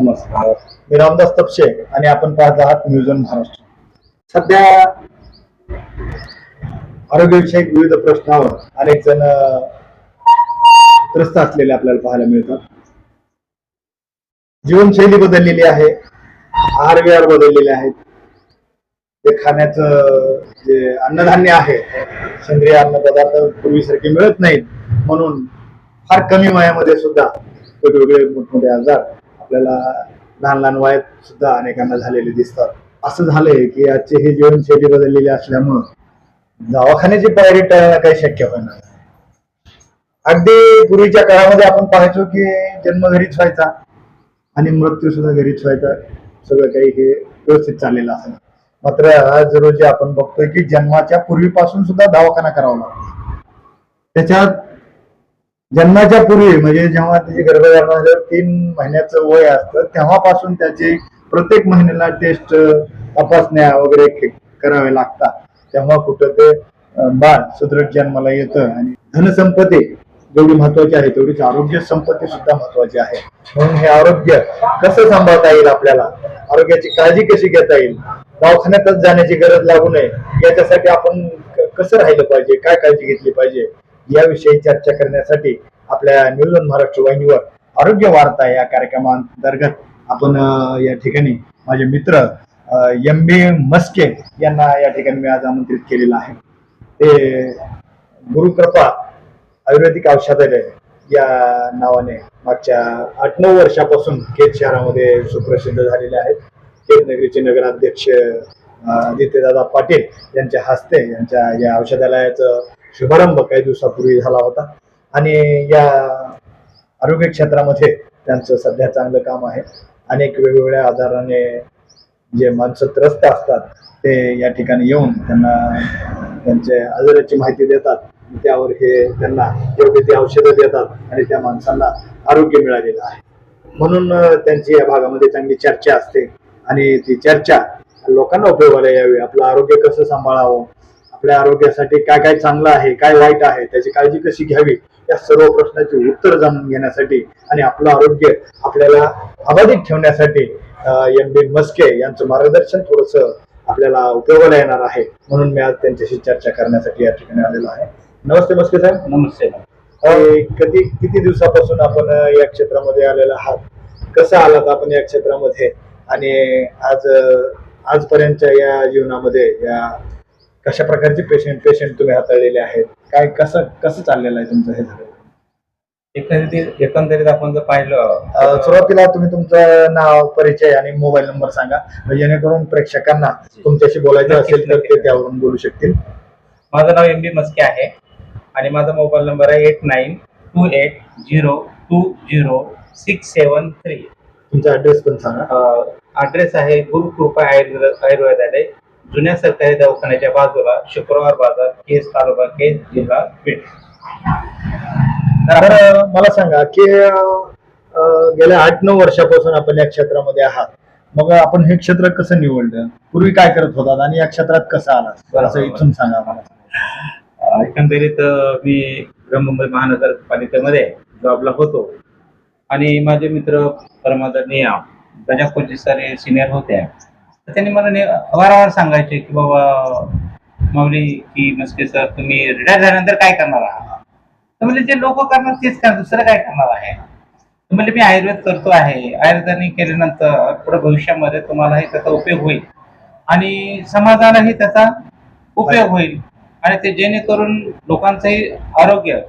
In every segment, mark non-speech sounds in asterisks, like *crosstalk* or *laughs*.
नमस्कार. मी रामदास तपशे आणि आपण पाहत आहात म्युझियम महाराष्ट्र. सध्या आरोग्यविषयक विविध प्रश्नावर अनेक जण त्रस्त असलेले आपल्याला पाहायला मिळतात. जीवनशैली बदललेली आहे आहार विहार बदललेले आहेत. ते खाण्याचं जे अन्नधान्य आहे सेंद्रिय अन्न पदार्थ पूर्वीसारखे मिळत नाहीत. म्हणून फार कमी वयामध्ये सुद्धा वेगवेगळे मोठमोठे आजार आपल्याला लहान लहान वयात सुद्धा अनेकांना झालेले दिसतात. असं झालंय की आजची हे जीवनशैली बदललेली असल्यामुळं दवाखान्याची पायरी टाळणं काही शक्य होणार अगदी पूर्वीच्या काळामध्ये आपण पाहायचो की जन्म घरीच व्हायचा आणि मृत्यू सुद्धा घरीच व्हायचा. सगळं काही हे व्यवस्थित चाललेलं असं मात्र आज रोजी आपण बघतोय की जन्माच्या पूर्वीपासून सुद्धा दवाखाना करावा लागतो. त्याच्यात जन्माच्या पूर्वी म्हणजे जेव्हा त्याची गर्भधारणा तीन महिन्याचं वय असतं तेव्हापासून त्याची प्रत्येक महिन्याला टेस्ट तपासण्या वगैरे करावे लागतात. तेव्हा कुठं ते बाळ सुदृढ जन्माला येतं आणि धनसंपत्ती जेवढी महत्वाची आहे तेवढीच आरोग्य संपत्ती सुद्धा महत्वाची आहे. म्हणून हे आरोग्य कसं सांभाळता येईल आपल्याला? आरोग्याची काळजी कशी घेता येईल? दवाखान्यातच जाण्याची गरज लागू नये. याच्यासाठी आपण कसं राहिलं पाहिजे? काय काळजी घेतली पाहिजे? याविषयी चर्चा करण्यासाठी आपल्या न्यूज ऑन महाराष्ट्र वाहिनीवर आरोग्य वार्ता या कार्यक्रमांतर्गत आपण या ठिकाणी माझे मित्र एम बी मस्के यांना या ठिकाणी मी आज आमंत्रित केलेलं आहे. ते गुरुकृपा आयुर्वेदिक औषधालय या नावाने मागच्या आठ नऊ वर्षापासून केत शहरामध्ये सुप्रसिद्ध झालेले आहेत. केत नगरीचे नगराध्यक्ष आदित्यदादा पाटील यांच्या हस्ते यांच्या या औषधालयाचं शुभारंभ काही दिवसापूर्वी झाला होता. आणि या आरोग्य क्षेत्रामध्ये त्यांचं सध्या चांगलं काम आहे. अनेक वेगवेगळ्या आजाराने जे माणसं त्रस्त असतात ते या ठिकाणी येऊन त्यांना त्यांच्या आजाराची माहिती देतात. त्यावर हे त्यांना योग्य ती औषधं देतात आणि त्या माणसांना आरोग्य मिळालेलं आहे. म्हणून त्यांची या भागामध्ये चांगली चर्चा असते. आणि ती चर्चा लोकांना उपयोगाला यावी. आपलं आरोग्य कसं सांभाळावं? आपल्या आरोग्यासाठी काय काय चांगलं आहे काय वाईट आहे त्याची काळजी कशी घ्यावी या सर्व प्रश्नाची उत्तर जाणून घेण्यासाठी आणि आपलं आरोग्य आपल्याला अबाधित ठेवण्यासाठी एम बी मस्के यांचं मार्गदर्शन थोडस आपल्याला उपयोगाला येणार आहे. म्हणून मी आज त्यांच्याशी चर्चा करण्यासाठी या ठिकाणी आलेलो आहे. नमस्ते मस्के साहेब. नमस्ते. कधी किती दिवसापासून आपण या क्षेत्रामध्ये आलेला आहात? कसं आलात आपण या क्षेत्रामध्ये? आणि आज आजपर्यंतच्या या जीवनामध्ये या कशा प्रकारचे पेशंट पेशंट तुम्ही हाताळलेले आहेत? काय कसं कसं चाललेलं आहे तुमचं हे सगळं? एकंदरीत एकंदरीत आपण जर पाहिलं अं, सुरुवातीला तुम्ही तुमचं नाव परिचय आणि मोबाईल नंबर सांगा. म्हणजे जेणेकरून प्रेक्षकांना तुमच्याशी बोलायचं असेल तर ते त्यावरून बोलू शकतील. माझं नाव एम बी मस्के आहे आणि माझा मोबाईल नंबर आहे eight nine two eight zero two zero six seven three. तुमचा ऍड्रेस पण सांगा. ॲड्रेस आहे गुरुकृपा आयुर्वेद आयुर्वेदालय जुन्या सरकारी दवाखान्याच्या बाजूला शुक्रवार बाजार केस तालुका केस जिल्हा बीड. तर मला सांगा की गेल्या आठ नऊ वर्षापासून आपण या क्षेत्रामध्ये आहात. मग आपण हे क्षेत्र कसं निवडलं? पूर्वी काय करत होतात आणि या क्षेत्रात कसं आलात असं इथून सांगा मला. एकंदरीत मी मुंबई महानगरपालिकेमध्ये जॉबला होतो. आणि माझे मित्र परमादरणीय गजा सर सिनियर होते तर त्यांनी मला ने- वारंवार सांगायचे की बाबा माऊली की मस्के सर तुम्ही रिटायर झाल्यानंतर काय करणार आहात? तर म्हणजे जे लोक करणार तेच करणार दुसरं काय करणार आहे? तर म्हणजे मी आयुर्वेद करतो आहे. आयुर्वेदाने केल्यानंतर पुढे भविष्यामध्ये तुम्हालाही त्याचा उपयोग होईल. आणि समाजालाही त्याचा उपयोग होईल. आणि ते जेणेकरून लोकांचंही आरोग्य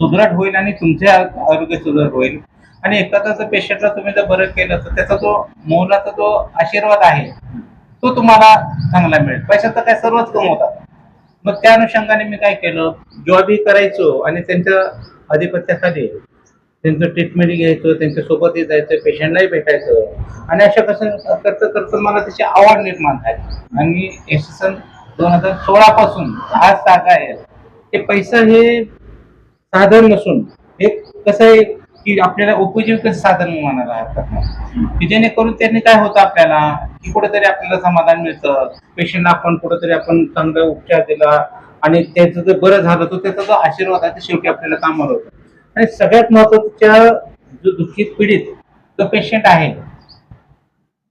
सुदृढ होईल आणि तुमचे आरोग्य सुदृढ होईल. आणि एखाद्याचं पेशंटला तुम्ही जर बरं केलं तर त्याचा जो मोलाचा जो आशीर्वाद आहे तो तुम्हाला चांगला मिळेल. पैशाचा काय सर्वच कमवतात मग त्या अनुषंगाने मी काय केलं जॉबही करायचो आणि त्यांच्या आधिपत्याखाली त्यांचं ट्रीटमेंट घ्यायचं त्यांच्यासोबतही जायचं पेशंटलाही भेटायचं. आणि अशा कसं करता करता मला त्याची आवड निर्माण झाली. आणि इसवी सन दोन हजार सोळा पासून आज जागा आहे. ते पैसा हे साधन नसून एक कसं आहे की आपल्याला उपजीविका साधन म्हणायला हरकत नाही. की जेणेकरून त्यांनी काय होतं आपल्याला? की कुठेतरी आपल्याला समाधान मिळतं. पेशंटला आपण कुठेतरी आपण चांगला उपचार दिला आणि त्याचं जर बरं झालं तर त्याचा जो आशीर्वाद आहे ते शेवटी आपल्याला कामाला होतं. आणि सगळ्यात महत्त्वाच्या जो दुःखित पीडित जो पेशंट आहे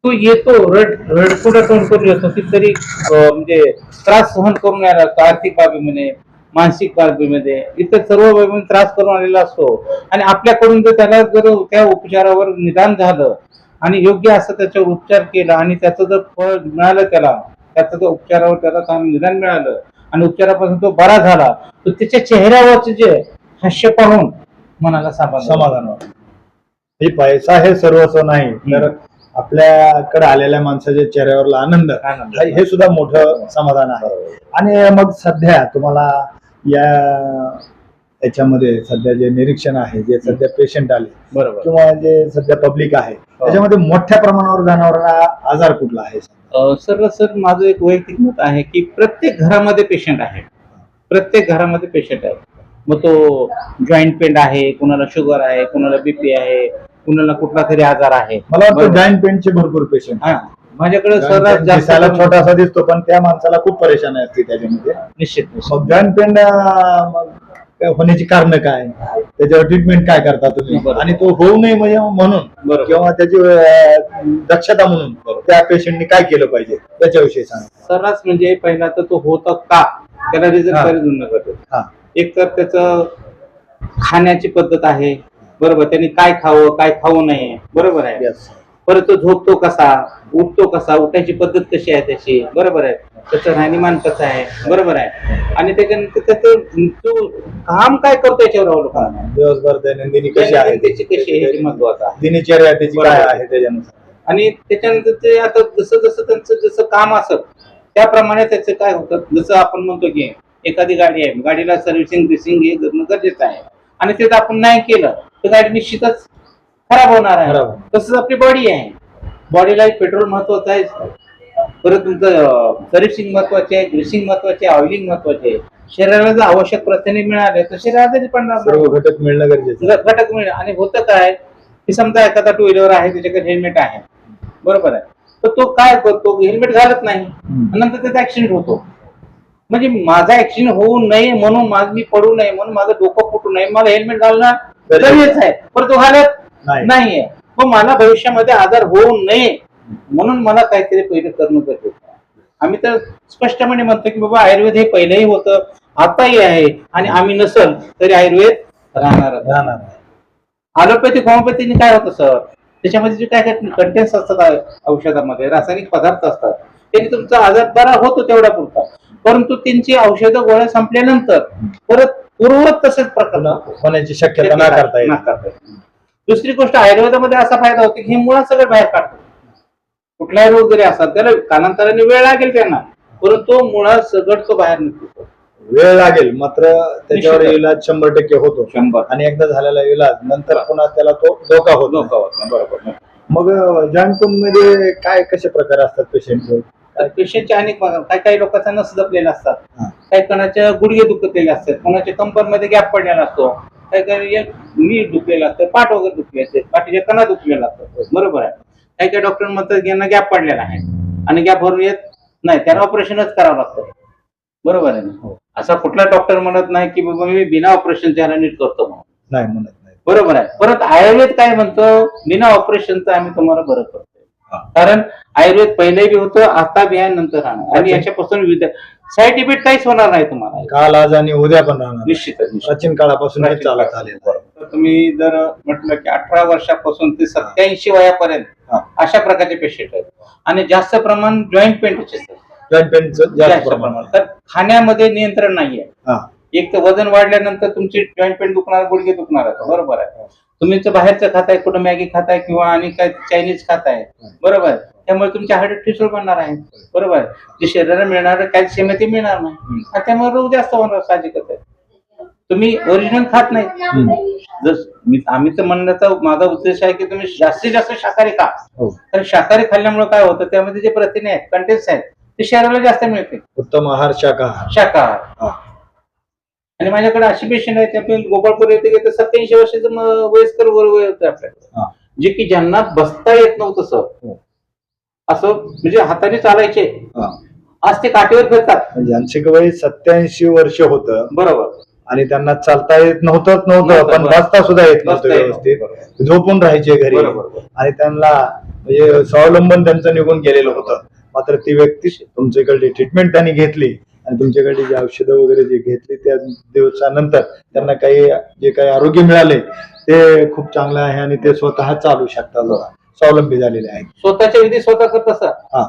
तो येतो रड रडकुडा तोंड करून येतो. कितीतरी म्हणजे त्रास सहन करून यायला आर्थिक आर्थिक म्हणे मानसिक बाबीमध्ये इतर सर्व बाबीमध्ये त्रास करून आलेला असतो. आणि आपल्याकडून जर त्याला जर त्या उपचारावर निदान झालं आणि योग्य असं त्याच्यावर उपचार केला आणि त्याचं जर फळ मिळालं त्याला त्याचं जर उपचारावर त्याला चांगलं निदान मिळालं आणि उपचारापासून तो बरा झाला तर त्याच्या चेहऱ्यावरचे जे हास्य पाहून मनाला समाधान समाधान वाटतं. हे पैसा हे सर्वस्व नाही तर आपल्याकडे आलेल्या माणसाच्या चेहऱ्यावरला आनंद हे सुद्धा मोठं समाधान आहे. आणि मग सध्या तुम्हाला या याच्यामध्ये सध्या जे निरीक्षण आहे जे सध्या पेशंट आले बरोबर. किंवा जे सध्या पब्लिक आहे त्याच्यामध्ये मोठ्या प्रमाणावर जनावरांना आजार कुठला आहे? सर सर माझं एक वैयक्तिक मत आहे की प्रत्येक घरामध्ये पेशंट आहे. प्रत्येक घरामध्ये पेशंट आहे. मग तो जॉईंट पेन आहे कुणाला शुगर आहे कुणाला बीपी आहे कुणाला कुठला तरी आजार आहे. मला वाटतं. जॉईंट पेनचे भरपूर पेशंट हा. माझ्याकडे सर्वात जास्त दिसायला छोटासा दिसतो पण त्या माणसाला खूप परेशानी असते त्याच्यामध्ये. निश्चित निश्चित. होण्याची कारण काय? त्याच्यावर ट्रीटमेंट काय करता तुम्ही? बरोबर. आणि तो होऊ नये म्हणजे म्हणून बरोबर. किंवा त्याची अं, दक्षता म्हणून त्या पेशंटनी काय केलं पाहिजे? त्याच्याविषयी सांगा. सर्रास म्हणजे पहिला तर तो होता का? त्याला रिझल्ट हा. करतो हा. एक तर त्याचं खाण्याची पद्धत आहे. बरोबर. त्यांनी काय खावं काय खाऊ नये. बरोबर आहे. Yes. परत तो झोपतो कसा? उठतो कसा? उठायची पद्धत कशी आहे त्याची? बरोबर आहे. त्याचं राहणीमान कसं आहे? बरोबर आहे. आणि त्याच्यानंतर त्याचं तो काम काय करतो याच्यावर अवलंबून? आहे. दिवसभर दैनंदिनी कशी आहे? त्याची कशी आहे हे महत्वाचं. आहे दिनचर्या त्याची काय बरोबर. आहे त्याच्यानुसार? आणि त्याच्यानंतर ते आता जसं जसं त्यांचं जसं काम असत त्याप्रमाणे त्याचं काय होतं? जसं आपण म्हणतो की एखादी गाडी आहे. गाडीला सर्व्हिसिंग बिसिंग हे करणं गरजेचं आहे. आणि ते जर आपण नाही केलं तर गाडी निश्चितच खराब होणार आहे. खराब. तसंच आपली बॉडी आहे. बॉडीला पेट्रोल महत्वाचं आहे. परत तुमचं सर्व्हिसिंग महत्त्वाचे आहे ग्रीसिंग महत्त्वाचे आहे ऑइलिंग महत्त्वाचे आहे. शरीराला जर आवश्यक प्रथिने मिळाले तर शरीर आजारी पडणार नाही. सर्व घटक मिळणं गरजेचं आहे. घटक मिळेल आणि होतं काय? की समजा एखादा टू व्हीलर आहे त्याच्याकडे हेल्मेट आहे. बरोबर आहे. तर तो काय करतो? हेल्मेट घालत नाही. नंतर त्याचा ऍक्सिडेंट होतो. म्हणजे माझा ऍक्सिडेंट होऊ नये म्हणून माझ मी पडू नये म्हणून माझं डोकं फुटू नये. मला हेल्मेट घालणं गरजेचं आहे. पण तो घालत. नाहीये. मग मला भविष्यामध्ये आजार होऊ नये. म्हणून मला काहीतरी पहिलं करणं गरजेचं आहे. आम्ही तर स्पष्टपणे म्हणतो की बाबा आयुर्वेद हे पहिलेही होतं आताही आहे आणि आम्ही नसल तरी आयुर्वेद राहणार राहणार नाही. अलोपॅथिक होमिओपॅथीने काय होतं सर? त्याच्यामध्ये जे काय काय कंटेन्स असतात औषधामध्ये रासायनिक पदार्थ असतात त्यांनी तुमचा आजार बरा होतो तेवढा पुरता परंतु त्यांची औषधं गोळ्या संपल्यानंतर परत पूर्ववत तसेच प्रकार पुन्हा होण्याची शक्यता नाकारता येईल. दुसरी गोष्ट आयुर्वेदामध्ये असा फायदा होतो की हे मुळात सगळं बाहेर काढतात कुठलाही रोग जरी असतात त्याला कालांतराने वेळ लागेल त्यांना. परंतु मुळात सगळं तो बाहेर निघतो. वेळ लागेल मात्र त्याच्यावर. इलाज शंभर टक्के होतो. शंभर. आणि एकदा झालेला इलाज नंतर पुन्हा त्याला तो धोका होतो. धोका होत नाही, बरोबर मग जॉईंटमध्ये काय कसे प्रकार असतात पेशंट तर पेशंटचे अनेक भाग काही काही लोकांचा नस दबलेला असतात. काही कोणाच्या गुडघे दुखलेले असतात. कोणाच्या कंपरमध्ये गॅप पडलेला असतो. काही काही एक नीट दुखलेला असतं पाठ वगैरे दुखले असते पाठीच्या कणा दुखलेला असतो बरोबर आहे. काही काही डॉक्टर म्हणतात यांना गॅप पडलेला आहे. आणि गॅप भरून येत नाही. त्यांना ऑपरेशनच करावं लागतं. बरोबर आहे ना? हो. असा कुठला डॉक्टर म्हणत नाही की बाबा मी बिना ऑपरेशन त्याला नीट करतो म्हणून. नाही म्हणत नाही. बरोबर आहे. परत आयुर्वेद काय म्हणतो? बिना ऑपरेशनचं आम्ही तुम्हाला बरं करतो हा. कारण आयुर्वेद पहिले बी होतं आता बी आहे नंतर राहणार. आणि. याच्यापासून विविध साईड इफेक्ट काहीच होणार नाही तुम्हाला. काल आज आणि उद्या पण राहणार निश्चितच निश्चित प्राचीन काळापासून हे चालत आलेलं आहे. तर तुम्ही जर म्हटलं की अठरा वर्षापासून ते सत्याऐंशी वयापर्यंत हा. अशा प्रकारचे पेशंट आहेत. आणि जास्त प्रमाण जॉईंट पेनचे जॉईंट पेनचं जास्त जास्त प्रमाण. प्रमाण. तर खाण्यामध्ये नियंत्रण नाहीये. हा. एक तर वजन वाढल्यानंतर तुमची जॉईंट पेन दुखणार गुडघे दुखणार आहे बरोबर आहे. तुम्ही जर बाहेरचं खाताय कुठं मॅगी खाताय किंवा आणि काय चायनीज खाताय. बरोबर आहे. त्यामुळे तुमच्या हाडं ठिसूळ बनणार आहे. बरोबर आहे. जे शरीराला मिळणार कॅल्शियम आहे ते मिळणार नाही. आणि त्यामुळे रोग जास्त होणार साहजिकच आहे. तुम्ही ओरिजिनल खात नाही. जर मी आम्ही तर म्हणण्याचा माझा उद्देश आहे की तुम्ही जास्तीत जास्त शाकाहारी खा. हो. कारण शाकाहारी खाल्ल्यामुळे काय होतं त्यामध्ये जे प्रथिने आहेत कंटेंट्स आहेत ते शरीराला जास्त मिळते उत्तम आहार शाकाहार. शाकाहार. हा. आणि माझ्याकडे अशी पेशंट आहेत आपल्या गोपाळपूर येते की सत्याऐंशी वर्षाचं वयस्कर वर वय होतं आपल्याकडे हा. जे की ज्यांना बसता येत नव्हतं सर हो. असं म्हणजे हाताने चालायचे हा. आज ते काठीवर फिरतात म्हणजे ज्यांचे वय सत्याऐंशी वर्ष होतं बरोबर आणि त्यांना चालता येत नव्हतं नव्हतं पण. बसता सुद्धा येत नव्हतं व्यवस्थित झोपून राहायचे घरी. आणि त्यांना म्हणजे स्वावलंबन त्यांचं निघून गेलेलं होतं मात्र ती व्यक्ती तुमच्याकडली ट्रीटमेंट त्यांनी घेतली आणि तुमच्याकडे जी औषधं वगैरे जे घेतली त्या दिवसानंतर त्यांना काही जे काही आरोग्य मिळाले ते खूप चांगलं आहे आणि ते स्वतः चालू शकतात. स्वावलंबी झालेले आहेत. स्वतःच्या विधी स्वतः करत असतात हा.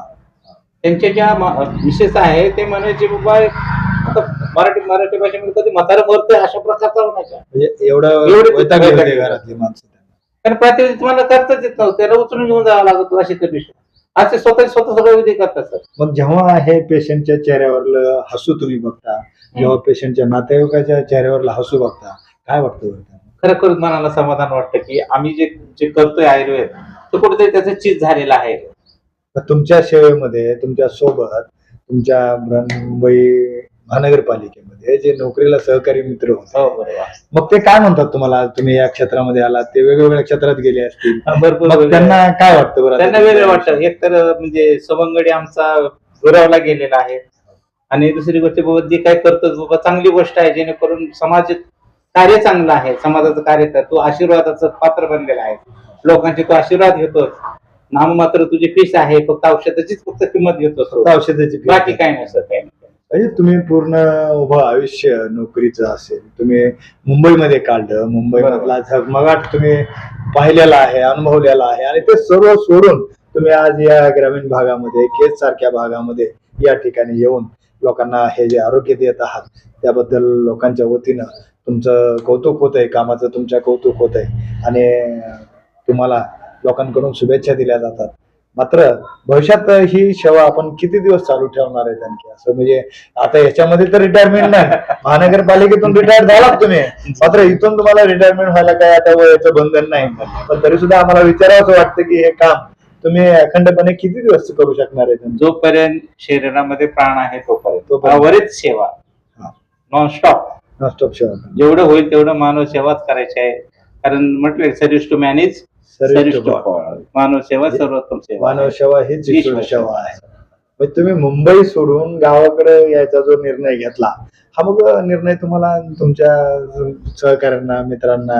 त्यांचे ज्या विशेष आहे ते म्हणायचे बाबा आता मराठी मराठी भाषेमध्ये कधी म्हातारं मरतंय अशा प्रकारचा म्हणजे एवढं. घरातली माणसं कारण प्रातिनिधिक तुम्हाला करताच येत नव्हतं त्याला उचलून घेऊन जावं लागत अशी कंडिशन ते स्वतः स्वतः सगळं विधी करतात सर मग जेव्हा हे पेशंटच्या चेहऱ्यावरलं हसू तुम्ही बघता जेव्हा पेशंटच्या नातेवाईकाच्या चेहऱ्यावरलं हसू बघता काय वाटतं? खरोखर मनाला समाधान वाटतं की आम्ही जे जे करतोय आयुर्वेद तो कुठेतरी त्याचं चीज झालेलं आहे तुमच्या सेवेमध्ये तुमच्यासोबत तुमच्या मुंबई महानगरपालिकेमध्ये जे नोकरीला सहकारी मित्र होते. हो मग ते काय म्हणतात तुम्हाला? तुम्ही या क्षेत्रामध्ये आलात ते वेगवेगळ्या क्षेत्रात गेले असतील. भरपूर त्यांना काय वाटतं बरं त्यांना वेगळं वाटतं. एक तर म्हणजे सवंगडी आमचा दुरावला गेलेला आहे. आणि दुसरी गोष्ट बाबा जे काय करतो बाबा चांगली गोष्ट आहे जेणेकरून समाज कार्य चांगलं आहे. समाजाचं कार्य कर तो आशीर्वादाचं पात्र बनलेला आहे. लोकांचे तो आशीर्वाद घेतोस नाम मात्र तुझी फीस आहे फक्त औषधाचीच फक्त किंमत घेतोस फक्त औषधाची. बाकी काय नाही सर. नाही. म्हणजे तुम्ही पूर्ण उभं आयुष्य नोकरीचं असेल तुम्ही मुंबईमध्ये काढलं मुंबई मधला झगमगाट तुम्ही पाहिलेला आहे अनुभवलेला आहे आणि ते सर्व सोडून तुम्ही आज या ग्रामीण भागामध्ये केज सारख्या भागामध्ये या ठिकाणी येऊन लोकांना हे जे आरोग्य देत आहात त्याबद्दल लोकांच्या वतीनं तुमचं कौतुक होत आहे कामाचं तुमच्या कौतुक होत आहे आणि तुम्हाला लोकांकडून शुभेच्छा दिल्या जातात. मात्र भविष्यात ही सेवा आपण किती दिवस चालू ठेवणार आहे आणखी असं म्हणजे आता याच्यामध्ये तर रिटायरमेंट नाही. महानगरपालिकेतून रिटायर झालात तुम्ही. मात्र इथून तुम्हाला रिटायरमेंट व्हायला काय आता वयाचं बंधन नाही. पण तरी सुद्धा आम्हाला विचारावं वाटतं की हे काम तुम्ही अखंडपणे किती दिवस करू शकणार आहे जोपर्यंत शरीरामध्ये प्राण आहे तोपर्यंत. सेवा. नॉनस्टॉप नॉनस्टॉप सेवा. जेवढं होईल तेवढं मानव सेवाच करायची आहे. कारण म्हटलं service to manage Service service to to God. मानव सेवा सर्वोत्तम सेवा मानव सेवा हीच ईश्वर सेवा आहे. म्हणजे तुम्ही मुंबई सोडून गावाकडे यायचा जो निर्णय घेतला हा मग निर्णय तुम्हाला तुमच्या सहकाऱ्यांना मित्रांना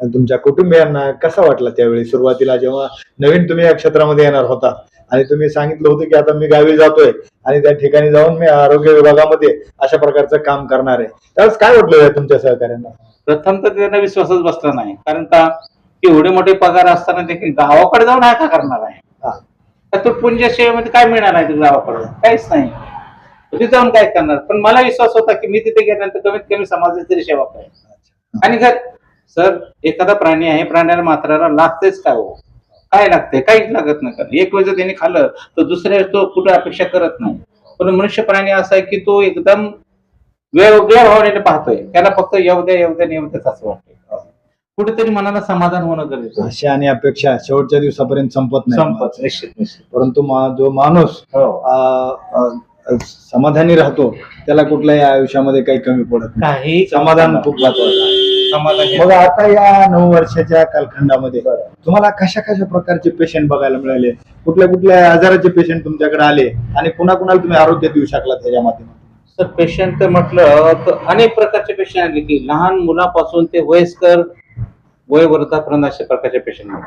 तुमच्या कुटुंबियांना कसा वाटला त्यावेळी? सुरुवातीला जेव्हा नवीन तुम्ही या क्षेत्रामध्ये येणार होता आणि तुम्ही सांगितलं होतं की आता मी गावी जातोय आणि त्या ठिकाणी जाऊन मी आरोग्य विभागामध्ये अशा प्रकारचं काम करणार आहे. त्यावेळेस काय वाटलं तुमच्या सहकाऱ्यांना? प्रथम तर त्यांना विश्वासच बसला नाही. कारण की? एवढे मोठे पगार असताना देखील गावाकडे जाऊन हा का करणार आहे. तर तो पुंज सेवेमध्ये काय मिळणार आहे तुला गावाकडे काहीच नाही. तिथे जाऊन काय करणार? पण मला विश्वास होता की मी तिथे गेल्यानंतर कमीत कमी समाजाची तरी सेवा करेन. आणि घर. सर एखादा प्राणी आहे प्राण्याला मात्राला लागतेच काय हो? काय लागते काहीच लागत नाही. एक वेळ जर त्याने खाल्लं तर दुसऱ्या तो कुठे अपेक्षा करत नाही. पण मनुष्य प्राणी असा आहे की तो एकदम वेगवेगळ्या भावनेने पाहतोय. त्याला फक्त येऊ द्या येऊ द्या द्याच असं वाटतंय. कुठेतरी मनाला समाधान होणं गरजेचं आहे. आशा आणि अपेक्षा शेवटच्या दिवसापर्यंत संपत नाही. संपत निश्चित निश्चित. परंतु मा- जो माणूस हो. अ, अ, समाधानी राहतो त्याला कुठल्याही आयुष्यामध्ये काही कमी पडत नाही. काही समाधान खूप महत्वाचं आहे. समाधान हे- मग आता या नऊ वर्षाच्या कालखंडामध्ये तुम्हाला कशा कशा प्रकारचे पेशंट बघायला मिळाले? कुठल्या कुठल्या आजाराचे पेशंट तुमच्याकडे आले? आणि कुणा कुणाला तुम्ही आरोग्य देऊ शकला त्याच्या माध्यमातून? सर पेशंट तर म्हटलं तर अनेक प्रकारचे पेशंट आले की लहान मुलापासून ते वयस्कर वयवर्धापर्यंत अशा प्रकारचे पेशंट आले.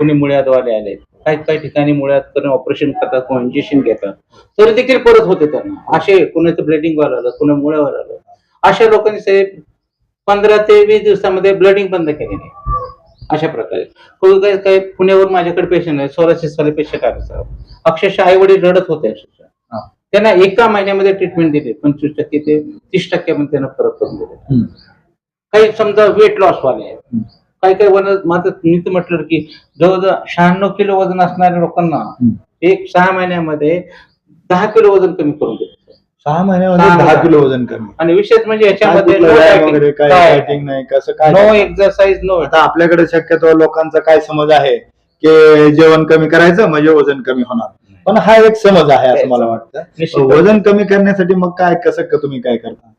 कोणी मुळ्याद्वारे आले. काही काही ठिकाणी मुळ्यात ऑपरेशन करतात किंवा इंजेक्शन घेतात. तरी देखील परत होते त्यांना. असे कोणाचं ब्लडिंग वर आलं कोणा मुळ्यावर आलं. अशा लोकांनी साहेब पंधरा ते वीस दिवसामध्ये ब्लडिंग बंद केली नाही अशा प्रकारे. कोणी काही काही पुण्यावरून माझ्याकडे पेशंट आहे सोरासिस वाले पेशंट आले सर. अक्षरशः आई वडील रडत होते अक्षरशः. त्यांना एका महिन्यामध्ये ट्रीटमेंट दिली. पंचवीस टक्के ते तीस टक्क्यामध्ये त्यांना फरक करून दिले. काही समजा वेट लॉस वाले आहेत. काही काही वन माझं मी तर म्हटलं की जवळजवळ शहाण्णव किलो वजन असणाऱ्या लोकांना. एक सहा महिन्यामध्ये दहा किलो वजन कमी करून दिलं सहा महिन्यामध्ये सहा दहा. किलो वजन कमी. आणि विशेष म्हणजे याच्यामध्ये कुठलं व्यायाम वगैरे काय डायटिंग नाही कसं काय नो एक्सरसाइज नो आता आपल्याकडे शक्यतो लोकांचा काय समज आहे की जेवण कमी करायचं म्हणजे वजन कमी होणार. पण हा एक समज आहे असं मला वाटतं. निश्चित. वजन कमी करण्यासाठी मग काय कसं क- तुम्ही काय करता?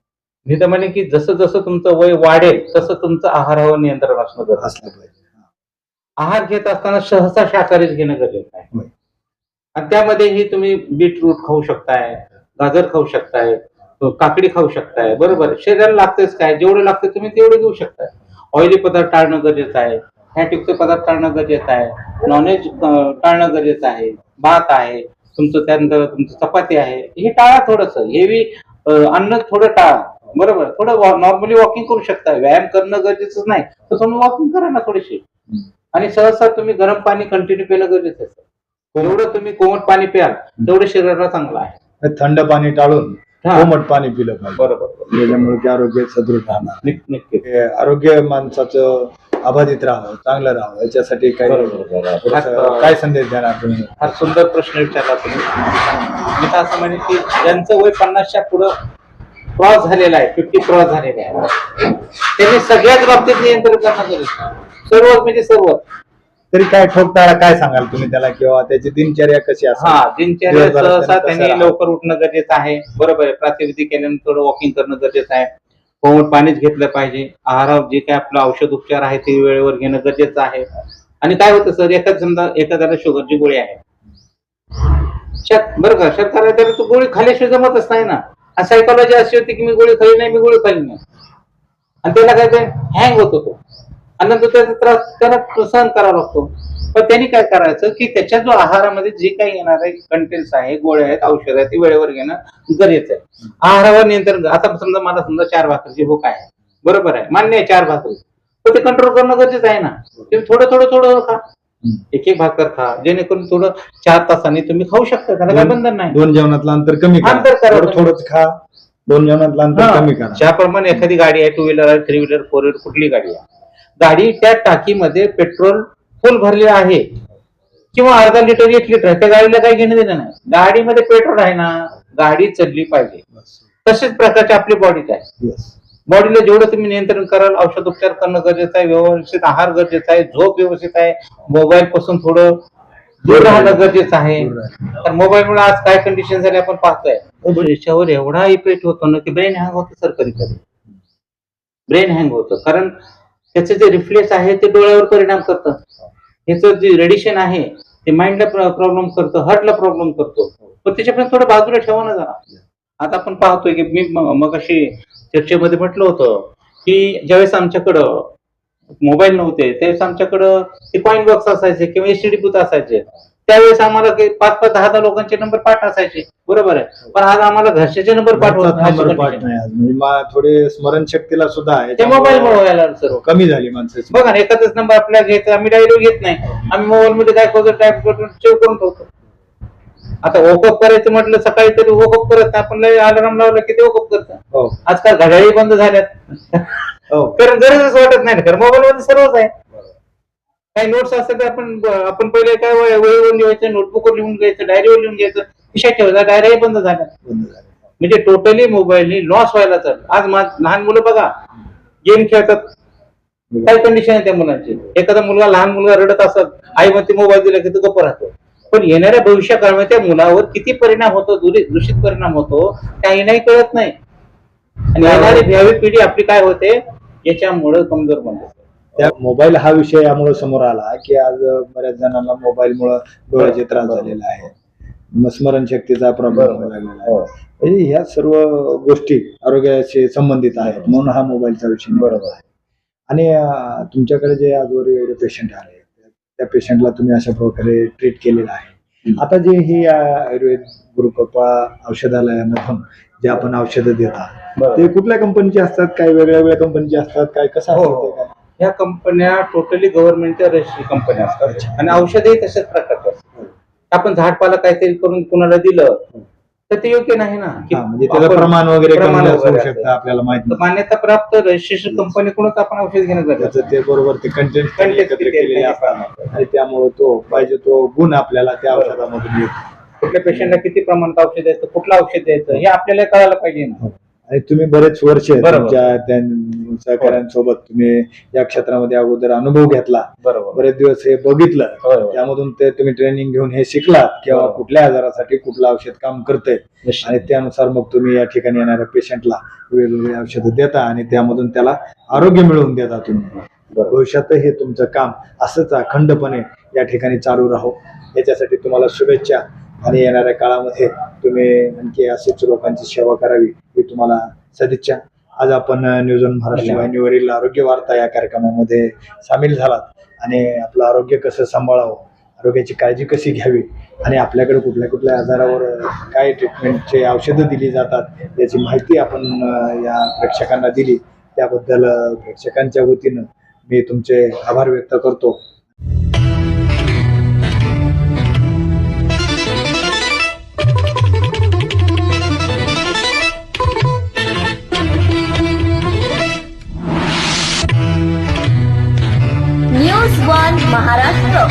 मी तर म्हणे की जसं जसं तुमचं वय वाढेल तसं तुमचं आहारावर नियंत्रण असणं गरजेचं असलं पाहिजे आहे. आहार घेत असताना सहसा शाकाहारीच घेणं गरजेचं आहे. होय. आणि त्यामध्येही तुम्ही बीटरूट खाऊ शकताय गाजर खाऊ शकताय काकडी खाऊ शकताय बरोबर शरीराला लागतेच काय? जेवढे लागते तुम्ही तेवढे घेऊ शकताय. ऑइली पदार्थ टाळणं गरजेचं आहे फॅटयुक्त पदार्थ टाळणं गरजेचं आहे नॉनव्हेज टाळणं गरजेचं आहे भात आहे तुमचं त्यानंतर तुमचं चपाती आहे हे टाळा थोडस. हेवी अन्न थोडं टाळा. बरोबर. थोडं नॉर्मली वॉकिंग करू शकता. व्यायाम करणं गरजेचं नाही. तर तुम्ही वॉकिंग करा ना थोडीशी. आणि सहसा तुम्ही गरम पाणी कंटिन्यू पिणं गरजेचं आहे. जेवढं तुम्ही कोमट पाणी प्याल तेवढं शरीराला चांगलं आहे. थंड पाणी टाळून. कोमट पाणी पिलं पाहिजे. बरोबर त्याच्यामुळे आरोग्य सदृढ राहणार. आरोग्य माणसाचं अबाधित राहावं चांगलं राहावं याच्यासाठी थोडंसं काय संदेश देणार तुम्ही? फार सुंदर प्रश्न विचारला तुम्ही. मी तर असं म्हणेन की ज्यांचं वय पन्नासच्या पुढं क्रॉस झालेला आहे फिफ्टी क्रॉस झालेला आहे त्यांनी सगळ्याच बाबतीत नियंत्रण करणं गरजेचं. सर्व म्हणजे सर्व तरी काय ठोकताळा काय सांगाल तुम्ही त्याला किंवा त्याची दिनचर्या कशी हा असेल दिनचर्या दिवसभरात सहसा त्यांनी? लवकर उठणं गरजेचं आहे. बरोबर आहे प्रातिविधी केल्यानंतर थोडं वॉकिंग करणं गरजेचं आहे. कोमट पाणीच घेतलं पाहिजे. आहारावर जे काय आपलं औषध उपचार आहे ते वेळेवर घेणं गरजेचं आहे. आणि काय होतं सर एखाद समजा एखाद्याला शुगरची गोळी आहे. बरं का शर्करा तर तू गोळी खाल्याशिवाय जमतच नाही ना. सायकोलॉजी अशी होती की मी गोळी खाली नाही मी गोळी खाली नाही. आणि त्याला काय ते हँग होतो आणि नंतर त्याचा त्रास त्याला सहन करावा लागतो. पण त्यांनी काय करायचं की त्याच्या जो आहारामध्ये जे काही येणार आहे कंटेंट्स आहे गोळ्या आहेत औषध आहेत ते वेळेवर घेणं गरजेचं आहे. आहारावर नियंत्रण आता समजा मला समजा चार भाकरीची भूक आहे. बरोबर आहे. मान्य आहे चार भाकरी. पण ते कंट्रोल करणं गरजेचं आहे ना. तुम्ही थोडं थोडं थोडं खा. एक एक भाकर खा. जेणेकरून थोडं चार तासांनी तुम्ही खाऊ शकता. त्याला काय बंधन नाही. दोन जेवणातलं अंतर कमी अंतर करा. करा थोडं थोडंच खा. दोन जेवणातलं अंतर. कमी करा. ज्याप्रमाणे एखादी गाडी आहे टू व्हीलर आहे थ्री व्हीलर फोर व्हीलर कुठली गाडी आहे. गाडी त्या टाकीमध्ये पेट्रोल फुल भरले आहे. किंवा अर्धा लिटर एक लिटर आहे. त्या गाडीला काही घेणं देणं नाही. गाडीमध्ये पेट्रोल आहे ना गाडी चढली पाहिजे. तसेच प्रकारची आपली बॉडीच आहे. बॉडीला जेवढं तुम्ही नियंत्रण कराल औषध उपचार करणं गरजेचं आहे व्यवस्थित आहार गरजेचा आहे झोप व्यवस्थित आहे मोबाईल पासून थोडं दूर राहणं गरजेचं आहे. तर मोबाईल मुळे आज काय कंडिशन झाली आपण पाहतोय. याच्यावर एवढा इफेक्ट होतो ना की ब्रेन हँग होतं सर कधी कधी ब्रेन हँग होतं. कारण त्याचं जे रिफ्लेक्स आहे ते डोळ्यावर परिणाम करतं. ह्याचं जे रेडिएशन आहे ते माइंडला प्रॉब्लेम करतं हार्टला प्रॉब्लेम करतो. पण त्याच्यापर्यंत थोडं बाजूला ठेवा ना जरा. आता आपण पाहतोय की मी मग अशी चर्चेमध्ये म्हटलं होतं की ज्यावेळेस आमच्याकडं मोबाईल नव्हते त्यावेळेस आमच्याकडं ते कॉईन बॉक्स असायचे किंवा एसटीडी बूथ असायचे. त्यावेळेस आम्हाला पाच पाच दहा दहा लोकांचे नंबर पाठ असायचे. बरोबर आहे. पण आज आम्हाला घरच्याचे नंबर पाठवत भारतात नाही, नंबर अशी पाठ condition. नाही आज. मा- थोडे स्मरणशक्तीला सुद्धा आहे. ते मोबाईल मुळे व्हायला सर्व. कमी झाली माणसाची. बघा एखादाच नंबर आपल्याला घ्यायचा आम्ही डायरी घेत नाही. आम्ही मोबाईल मध्ये काय करतो टाईप करतो सेव्ह करून ठेवतो. आता वोकअप करायचं म्हटलं सकाळी तरी वोकअप करत नाही आपण अलार्म लावला की ते वोकअप करतं. हो. आजकाल घड्याळी बंद झाल्यात. हो. *laughs* कारण गरजच वाटत नाही कारण मोबाईल मध्ये सर्वच आहे. काही नोट्स असतात आपण आपण पहिले काय वही- वहीवर लिहायचं नोटबुकवर लिहून घ्यायचं डायरीवर लिहून घ्यायचं विषय ठेवायचा डायऱ्याही बंद झाल्या बंद झाली. म्हणजे टोटली मोबाईलनी लॉस व्हायला चाललं. आज मा- लहान मुलं बघा गेम खेळतात. काय कंडिशन आहे त्या मुलांची? एखादा मुलगा लहान मुलगा रडत असत आई मध्ये मोबाईल दिला की तो गप्प राहतो. पण येणाऱ्या भविष्य काळामध्ये त्या मुलावर किती परिणाम होतो दूषित परिणाम होतो त्याही कळत नाही. आणि येणारी भावी पिढी आपली काय होते? याच्यामुळे कमजोर बनते. त्या मोबाईल हा विषय यामुळे समोर आला की आज बऱ्याच जणांना मोबाईल मुळे डोळ्याचे त्रास झालेला आहे म- स्मरणशक्तीचा प्रॉब्लेम. लागलेला आहे. म्हणजे ह्या सर्व गोष्टी आरोग्याशी संबंधित आहेत म्हणून हा मोबाईलचा विषय बरोबर. आहे. आणि तुमच्याकडे जे आजवर एवढे पेशंट आले त्या पेशंटला तुम्ही अशा प्रकारे ट्रीट केलेलं आहे. आता जे ही आयुर्वेद गुरुकृपा औषधालयामधून जे आपण औषधं देतात ते कुठल्या कंपनीचे असतात? काय वेगळ्या वेगळ्या कंपनीचे असतात? काय कसं हो, हो. ह्या कंपन्या टोटली गव्हर्नमेंटच्या रजिस्ट्री कंपन्या असतात. आणि औषधही तशाच प्रकारचे असतात. आपण झाडपाला काहीतरी करून कुणाला दिलं तर ते योग्य नाही ना. की हा, म्हणजे त्याचं आपण- प्रमाण वगैरे प्रमाण कमी जास्त होऊ वगैरे शकतं असतं. आपल्याला माहीत तर मान्यता प्राप्त रजिस्ट्रेशन कंपनीकडूनच आपण औषध घेणं गरजेचं त्याचं ते बरोबर ते कंटेंट Content एकत्र किती केलेले आहे असतात. आणि त्यामुळे तो पाहिजे तो गुण आपल्याला त्या औषधामधून येतो कुठल्या पेशंटला किती प्रमाणात औषध द्यायचं कुठलं औषध द्यायचं हे आपल्याला कळायला पाहिजे ना. आणि तुम्ही बरेच वर्ष बरोबर. तुमच्या त्या सहकाऱ्यांसोबत. तुम्ही या क्षेत्रामध्ये अगोदर अनुभव घेतला. बरोबर. बरेच दिवस हे बघितलं. त्यामधून ते तुम्ही ट्रेनिंग घेऊन हे शिकलात किंवा. कुठल्या आजारासाठी कुठलं औषध काम करतंय. आणि त्यानुसार मग तुम्ही या ठिकाणी येणाऱ्या पेशंटला वेगवेगळी औषधं देता आणि त्यामधून त्याला आरोग्य मिळवून देता तुम्ही. भविष्यात हे तुमचं काम असंच अखंडपणे या ठिकाणी चालू राहो. याच्यासाठी तुम्हाला शुभेच्छा. आणि येणाऱ्या काळामध्ये तुम्ही आणखी असेच लोकांची सेवा करावी. मी तुम्हाला सदिच्छा. आज आपण न्यूज ऑन महाराष्ट्र. वाहिनीवरील आरोग्य वार्ता या कार्यक्रमामध्ये सामील झालात. आणि आपलं आरोग्य कसं सांभाळावं आरोग्याची काळजी कशी घ्यावी आणि आपल्याकडे कुठल्या कुठल्या आजारावर काय ट्रीटमेंटचे औषधं दिली जातात याची माहिती आपण या प्रेक्षकांना दिली. त्याबद्दल प्रेक्षकांच्या वतीनं मी तुमचे आभार व्यक्त करतो. महाराष्ट्र.